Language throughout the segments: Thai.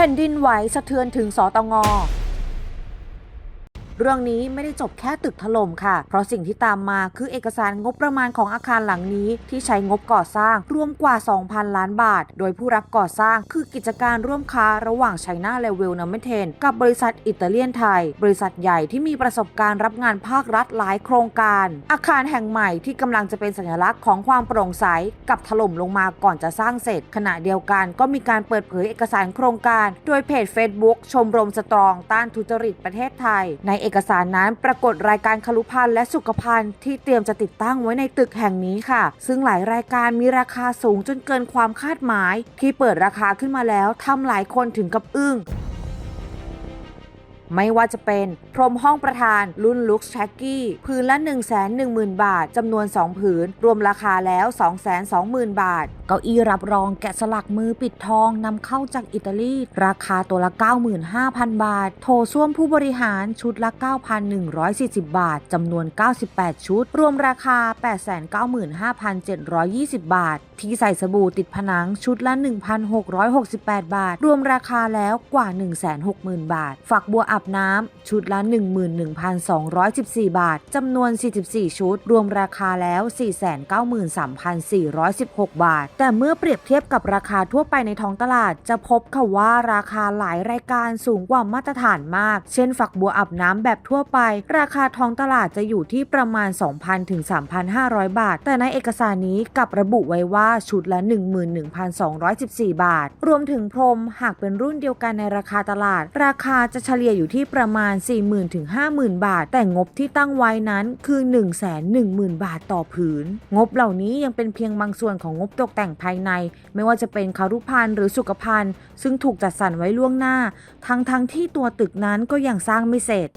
แผ่นดินไหวสะเทือนถึงสตง เรื่องนี้ไม่ได้จบแค่ตึกถล่มค่ะ เพราะสิ่งที่ตามมาคือเอกสารงบประมาณของอาคารหลังนี้ ที่ใช้งบก่อสร้างรวมกว่า 2,000 ล้านบาท โดยผู้รับก่อสร้างคือกิจการร่วมค้าระหว่างไชน่าเลเวลนัมเบเทนกับบริษัทอิตาเลียนไทย บริษัทใหญ่ที่มีประสบการณ์รับงานภาครัฐหลายโครงการ อาคารแห่งใหม่ที่กำลังจะเป็นสัญลักษณ์ของความโปร่งใสกับถล่มลงมาก่อนจะสร้างเสร็จ ขณะเดียวกันก็มีการเปิดเผยเอกสารโครงการ โดยเพจ Facebook ชมรมสตรองต้านทุจริตประเทศไทยในเออกสารนั้นปรากฏรายการคลุพันธ์และสุขภัณฑ์ที่เตรียมจะติดตั้งไว้ในตึกแห่งนี้ค่ะ ซึ่งหลายรายการมีราคาสูงจนเกินความคาดหมาย ที่เปิดราคาขึ้นมาแล้วทำหลายคนถึงกับอึ้ง ไม่ว่าจะเป็น พรมห้องประธานรุ่นลุคแช็กกี้พื้นละ 1 1 0 0 0 0 บาท จำนวน 2 ผืน รวมราคาแล้ว 220,000 บาท เก้าอี้รับรองแกะสลักมือปิดทองนำเข้าจากอิตาลี ราคาตัวละ 95,000 บาท โถส้วมผู้บริหารชุดละ 9,140 บาท จำนวน 98 ชุด รวมราคา 895,720 บาท ที่ใส่สบู่ติดผนังชุดละ 1,668 บาท รวมราคาแล้วกว่า 160,000 บาท ฝักบัวอาบน้ำ ชุดละ 11,214 บาท จำนวน 44 ชุด รวมราคาแล้ว 493,416 บาท แต่เมื่อเปรียบเทียบกับราคาทั่วไปในท้องตลาด จะพบค่ะว่าราคาหลายรายการสูงกว่ามาตรฐานมาก เช่น ฝักบัวอาบน้ำแบบทั่วไป ราคาท้องตลาดจะอยู่ที่ประมาณ 2,000 ถึง 3,500 บาท แต่ในเอกสารนี้กลับระบุไว้ว่าชุดละ 11,214 บาท รวมถึงพรมหากเป็นรุ่นเดียวกันในราคาตลาด ราคาจะเฉลี่ยอยู่ที่ประมาณ 40,000ถึง50,000 บาท แต่งบที่ตั้งไว้นั้นคือ 110,000 บาทต่อผืน งบเหล่านี้ยังเป็นเพียงบางส่วนของงบตกแต่งภายใน ไม่ว่าจะเป็นคารุพันธ์หรือสุขภัณฑ์ซึ่งถูกจัดสรรไว้ล่วงหน้า ทั้งทั้งๆที่ตัวตึกนั้นก็ยังสร้างไม่เสร็จ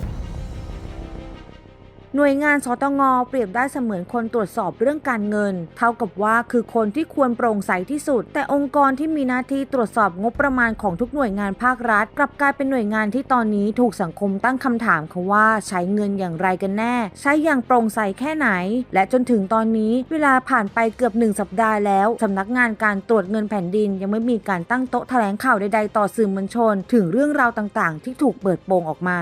หน่วยงานสตงเปรียบได้เสมือนคนตรวจสอบเรื่องการเงิน เท่ากับว่าคือคนที่ควรโปร่งใสที่สุด แต่องค์กรที่มีหน้าที่ตรวจสอบงบประมาณของทุกหน่วยงานภาครัฐ กลับกลายเป็นหน่วยงานที่ตอนนี้ถูกสังคมตั้งคำถามค่ะว่าใช้เงินอย่างไรกันแน่ ใช้อย่างโปร่งใสแค่ไหน และจนถึงตอนนี้เวลาผ่านไปเกือบหนึ่งสัปดาห์แล้วสำนักงานการตรวจเงินแผ่นดิน ยังไม่มีการตั้งโต๊ะแถลงข่าวใดๆต่อสื่อมวลชน ถึงเรื่องราวต่างๆ ที่ถูกเปิดโปงออกมา